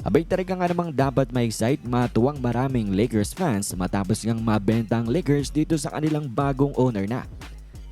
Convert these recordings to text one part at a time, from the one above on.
Abay talaga nga namang dapat ma-excite matuwang maraming Lakers fans matapos ngang mabenta ang Lakers dito sa kanilang bagong owner na.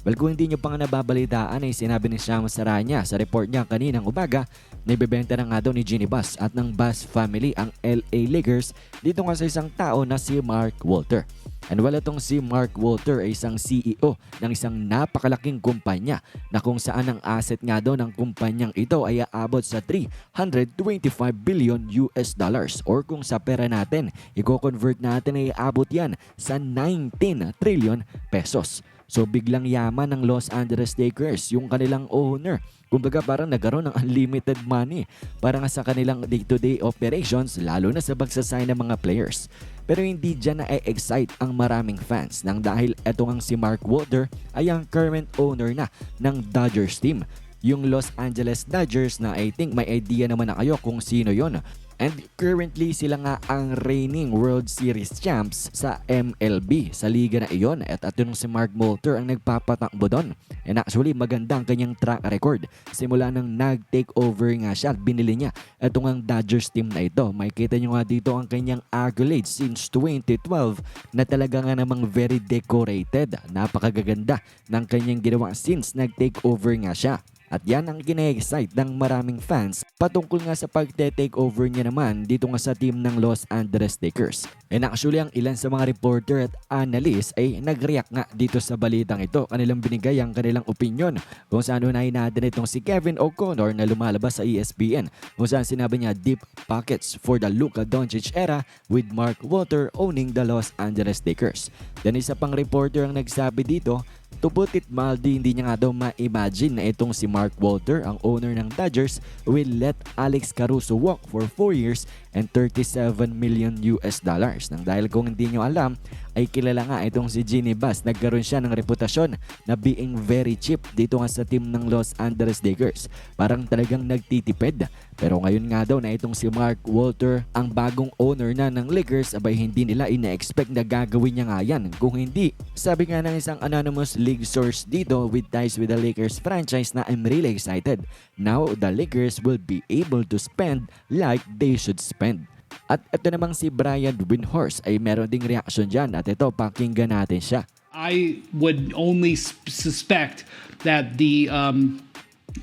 Well kung hindi nyo pa nga nababalitaan ay sinabi ni Shams Saranya sa report niya kaninang umaga na ibebenta na nga daw ni Ginny Bass at ng Bass family ang LA Lakers dito nga sa isang tao na si Mark Walter. And wala itong si Mark Walter ay isang CEO ng isang napakalaking kumpanya na kung saan ang asset nga daw ng kumpanyang ito ay aabot sa 325 billion US dollars or kung sa pera natin, i-convert natin ay aabot yan sa 19 trillion pesos. So biglang yaman ng Los Angeles Lakers yung kanilang owner. Kumbaga parang nagkaroon ng unlimited money para nga sa kanilang day-to-day operations lalo na sa pagsasign ng mga players. Pero hindi dyan na-excite ang maraming fans nang dahil eto ang si Mark Walter ay ang current owner na ng Dodgers team. Yung Los Angeles Dodgers na I think may idea naman na kayo kung sino yon. And currently sila nga ang reigning World Series champs sa MLB sa liga na iyon at ito nung si Mark Walter ang nagpapatakbo doon. And actually maganda ang kanyang track record. Simula nang nag-take over nga siya at binili niya itong ang Dodgers team na ito. Makikita nyo nga dito ang kanyang accolades since 2012 na talaga nga namang very decorated. Napakagaganda ng kanyang ginawa since nag-take over nga siya. At yan ang kine-excite ng maraming fans patungkol nga sa pagte-take over niya naman dito nga sa team ng Los Angeles Lakers. And actually ang ilan sa mga reporter at analyst ay nag-react nga dito sa balitang ito. Kanilang binigay ang kanilang opinion kung saan unahin natin itong si Kevin O'Connor na lumalabas sa ESPN kung saan sinabi niya deep pockets for the Luka Doncic era with Mark Walter owning the Los Angeles Lakers. Then isa pang reporter ang nagsabi dito To put it mildly, hindi niya nga daw ma-imagine na itong si Mark Walter, ang owner ng Dodgers, will let Alex Caruso walk for 4 years and 37 million US dollars. Nang dahil kung hindi nyo alam, ay kilala nga itong si Ginny Bass. Nagkaroon siya ng reputasyon na being very cheap dito nga sa team ng Los Angeles Lakers. Parang talagang nagtitipid. Pero ngayon nga daw na itong si Mark Walter, ang bagong owner na ng Lakers, abay hindi nila ina-expect na gagawin niya nga yan. Kung hindi, sabi nga ng isang anonymous league source dito with ties with the Lakers franchise na I'm really excited. Now, the Lakers will be able to spend like they should spend. At ito namang si Brian Windhorst ay meron ding reaction dyan at ito pakinggan natin siya. I would only suspect that the um,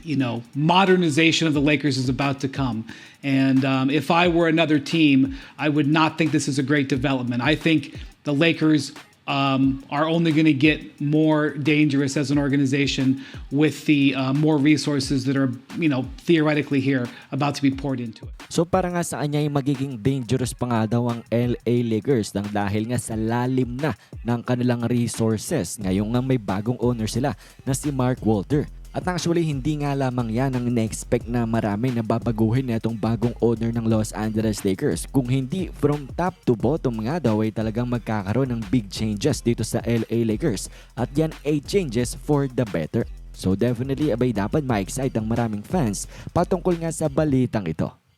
you know modernization of the Lakers is about to come. And um, if I were another team, I would not think this is a great development. I think the Lakers um, are only going to get more dangerous as an organization with the uh, more resources that are you know theoretically here about to be poured into it. So para nga sa kanya ay magiging dangerous pa nga daw ang LA Lakers nang dahil nga sa lalim na ng kanilang resources. Ngayon nga may bagong owner sila na si Mark Walter. At actually hindi nga lamang yan ang na-expect na marami na babaguhin na itong bagong owner ng Los Angeles Lakers. Kung hindi from top to bottom nga daw ay talagang magkakaroon ng big changes dito sa LA Lakers. At yan ay changes for the better. So definitely abay dapat ma-excite ang maraming fans patungkol nga sa balitang ito.